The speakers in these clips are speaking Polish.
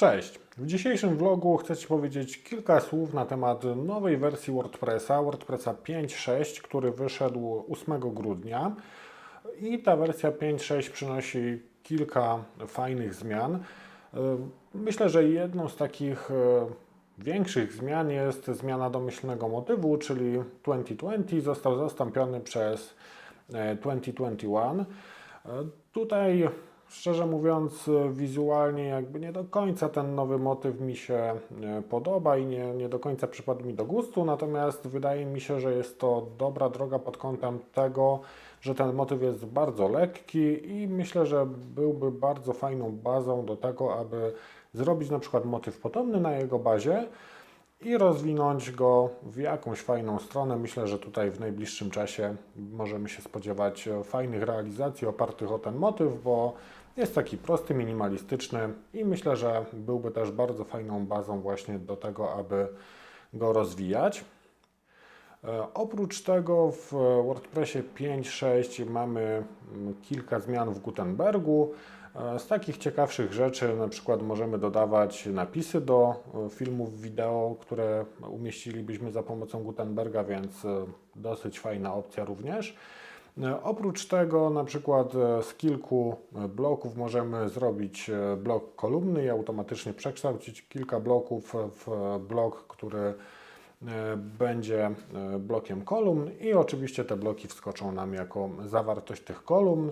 Cześć! W dzisiejszym vlogu chcę Ci powiedzieć kilka słów na temat nowej wersji WordPressa, WordPressa 5.6, który wyszedł 8 grudnia. I ta wersja 5.6 przynosi kilka fajnych zmian. Y, Myślę, że jedną z takich y, większych zmian jest zmiana domyślnego motywu, czyli 2020 został zastąpiony przez e, 2021. E, Tutaj, szczerze mówiąc, e, wizualnie jakby nie do końca ten nowy motyw mi się e, podoba i nie, nie do końca przypadł mi do gustu, natomiast wydaje mi się, że jest to dobra droga pod kątem tego, że ten motyw jest bardzo lekki i myślę, że byłby bardzo fajną bazą do tego, aby zrobić na przykład motyw podobny na jego bazie i rozwinąć go w jakąś fajną stronę. Myślę, że tutaj w najbliższym czasie możemy się spodziewać e, fajnych realizacji opartych o ten motyw, bo jest taki prosty, minimalistyczny i myślę, że byłby też bardzo fajną bazą właśnie do tego, aby go rozwijać. E, Oprócz tego w WordPressie 5.6 mamy mm, kilka zmian w Gutenbergu. E, Z takich ciekawszych rzeczy na przykład możemy dodawać napisy do e, filmów wideo, które umieścilibyśmy za pomocą Gutenberga, więc dosyć fajna opcja również. E, Oprócz tego na przykład e, z kilku e, bloków możemy zrobić blok kolumny i automatycznie przekształcić kilka bloków w blok, który będzie blokiem kolumn i oczywiście te bloki wskoczą nam jako zawartość tych kolumn.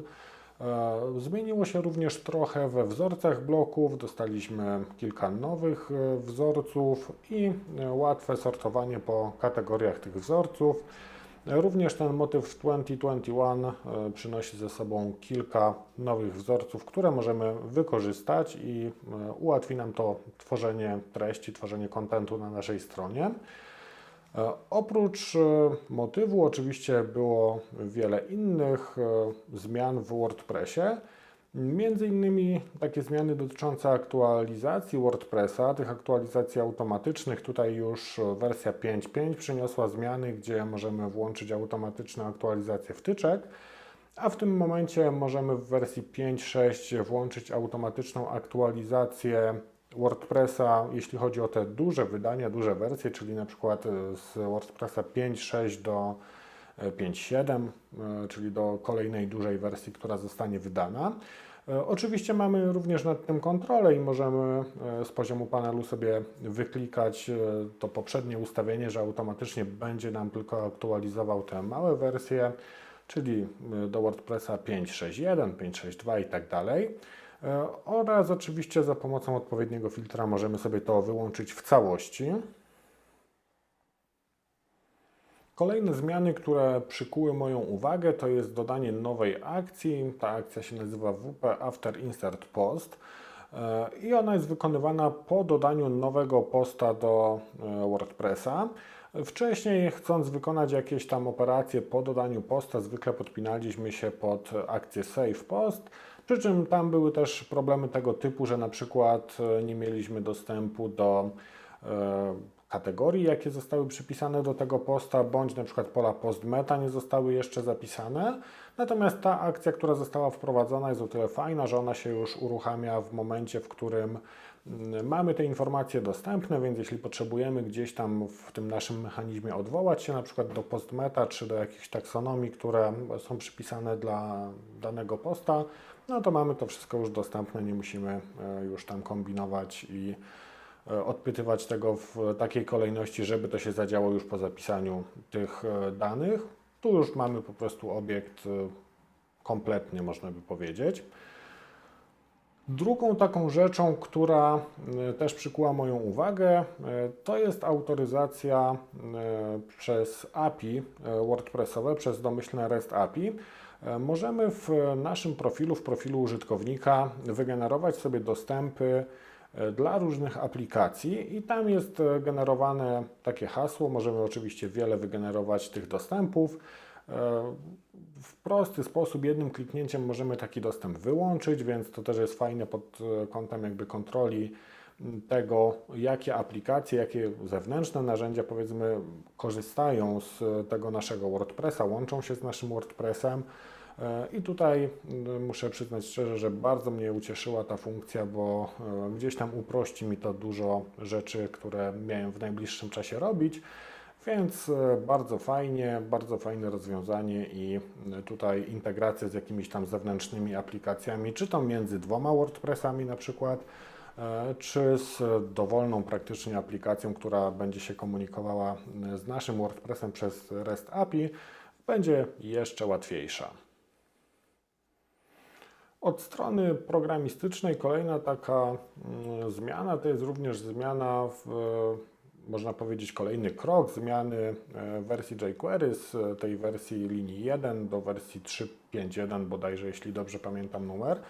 Zmieniło się również trochę we wzorcach bloków, dostaliśmy kilka nowych wzorców i łatwe sortowanie po kategoriach tych wzorców. Również ten motyw z 2021 e, przynosi ze sobą kilka nowych wzorców, które możemy wykorzystać i e, ułatwi nam to tworzenie treści, tworzenie kontentu na naszej stronie. E, Oprócz motywu oczywiście było wiele innych zmian w WordPressie. Między innymi takie zmiany dotyczące aktualizacji WordPressa, tych aktualizacji automatycznych. Tutaj już wersja 5.5 przyniosła zmiany, gdzie możemy włączyć automatyczne aktualizacje wtyczek, a w tym momencie możemy w wersji 5.6 włączyć automatyczną aktualizację WordPressa, jeśli chodzi o te duże wydania, duże wersje, czyli na przykład z WordPressa 5.6 do 5.7, e, czyli do kolejnej dużej wersji, która zostanie wydana. E, Oczywiście mamy również nad tym kontrolę i możemy e, z poziomu panelu sobie wyklikać e, to poprzednie ustawienie, że automatycznie będzie nam tylko aktualizował te małe wersje, czyli e, do WordPressa 5.6.1, 5.6.2 i tak dalej. E, Oraz oczywiście za pomocą odpowiedniego filtra możemy sobie to wyłączyć w całości. Kolejne zmiany, które przykuły moją uwagę, to jest dodanie nowej akcji. Ta akcja się nazywa WP After Insert Post e, i ona jest wykonywana po dodaniu nowego posta do e, WordPressa. Wcześniej, chcąc wykonać jakieś tam operacje po dodaniu posta, zwykle podpinaliśmy się pod akcję Save Post. Przy czym tam były też problemy tego typu, że na przykład e, nie mieliśmy dostępu do kategorii, jakie zostały przypisane do tego posta, bądź na przykład pola post meta nie zostały jeszcze zapisane. Natomiast ta akcja, która została wprowadzona, jest o tyle fajna, że ona się już uruchamia w momencie, w którym mm, mamy te informacje dostępne, więc jeśli potrzebujemy gdzieś tam w tym naszym mechanizmie odwołać się na przykład do postmeta czy do jakichś taksonomii, które są przypisane dla danego posta, no to mamy to wszystko już dostępne, nie musimy e, już tam kombinować i odpytywać tego w takiej kolejności, żeby to się zadziało już po zapisaniu tych e, danych. Tu już mamy po prostu obiekt e, kompletnie, można by powiedzieć. Drugą taką rzeczą, która e, też przykuła moją uwagę, e, to jest autoryzacja e, przez API e, WordPressowe, przez domyślne REST API. E, Możemy w naszym profilu, w profilu użytkownika wygenerować sobie dostępy e, dla różnych aplikacji i tam jest e, generowane takie hasło. Możemy oczywiście wiele wygenerować tych dostępów. E, W prosty sposób, jednym kliknięciem możemy taki dostęp wyłączyć, więc to też jest fajne pod e, kątem jakby kontroli tego, jakie aplikacje, jakie zewnętrzne narzędzia powiedzmy korzystają z tego naszego WordPressa, łączą się z naszym WordPressem. E, I tutaj mm, muszę przyznać szczerze, że bardzo mnie ucieszyła ta funkcja, bo e, gdzieś tam uprości mi to dużo rzeczy, które miałem w najbliższym czasie robić. Więc e, bardzo fajnie, bardzo fajne rozwiązanie i e, tutaj integracja z jakimiś tam zewnętrznymi aplikacjami, czy to między dwoma WordPressami na przykład, e, czy z dowolną praktycznie aplikacją, która będzie się komunikowała e, z naszym WordPressem przez REST API, będzie jeszcze łatwiejsza. Od strony programistycznej kolejna taka mm, zmiana to jest również zmiana w, e, można powiedzieć, kolejny krok zmiany e, wersji jQuery z e, tej wersji linii 1 do wersji 3.5.1 bodajże, jeśli dobrze pamiętam numer.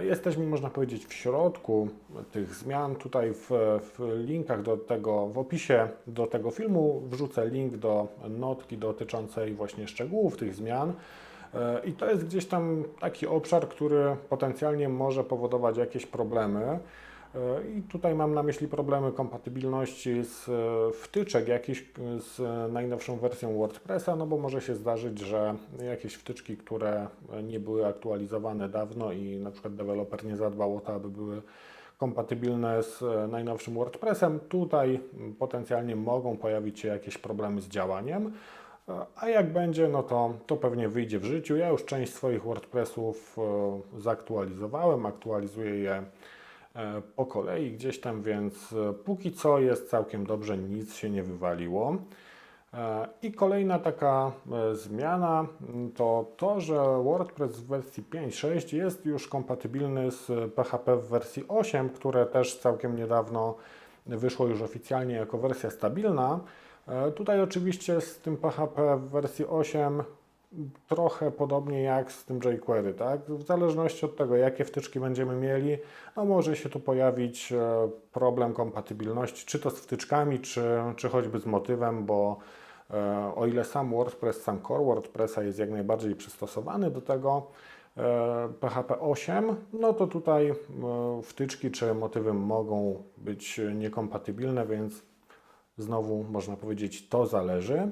Jesteśmy, można powiedzieć, w środku tych zmian. Tutaj w, w linkach do tego, w opisie do tego filmu wrzucę link do notki dotyczącej właśnie szczegółów tych zmian. E, I to jest gdzieś tam taki obszar, który potencjalnie może powodować jakieś problemy. E, I tutaj mam na myśli problemy kompatybilności z e, wtyczek jakichś z najnowszą wersją WordPressa, no bo może się zdarzyć, że jakieś wtyczki, które nie były aktualizowane dawno i na przykład deweloper nie zadbał o to, aby były kompatybilne z najnowszym WordPressem, tutaj potencjalnie mogą pojawić się jakieś problemy z działaniem. A jak będzie, no to, to pewnie wyjdzie w życiu. Ja już część swoich WordPressów e, zaktualizowałem, aktualizuję je e, po kolei gdzieś tam, więc e, póki co jest całkiem dobrze, nic się nie wywaliło. I kolejna taka zmiana to to, że WordPress w wersji 5.6 jest już kompatybilny z PHP w wersji 8, które też całkiem niedawno wyszło już oficjalnie jako wersja stabilna. E, Tutaj oczywiście z tym PHP w wersji 8 trochę podobnie jak z tym jQuery, tak? W zależności od tego, jakie wtyczki będziemy mieli, no może się tu pojawić e, problem kompatybilności, czy to z wtyczkami, czy, czy choćby z motywem, bo e, o ile sam WordPress, sam core WordPressa jest jak najbardziej przystosowany do tego PHP 8, no to tutaj wtyczki czy motywy mogą być niekompatybilne, więc Znowu można powiedzieć, to zależy.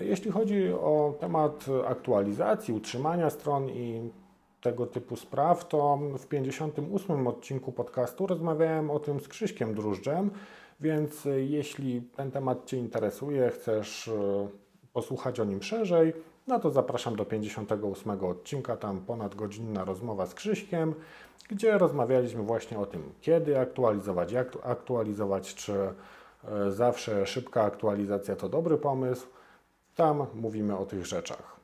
Jeśli chodzi o temat aktualizacji, utrzymania stron i tego typu spraw, to w 58 odcinku podcastu rozmawiałem o tym z Krzyśkiem Drużdżem, więc jeśli ten temat Cię interesuje, chcesz e, posłuchać o nim szerzej, no to zapraszam do 58 odcinka, tam ponad godzinna rozmowa z Krzyśkiem, gdzie rozmawialiśmy właśnie o tym, kiedy aktualizować, jak aktualizować, czy E, Zawsze szybka aktualizacja to dobry pomysł. Tam mówimy o tych rzeczach.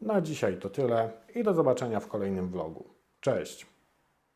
Na dzisiaj to tyle i do zobaczenia w kolejnym vlogu. Cześć!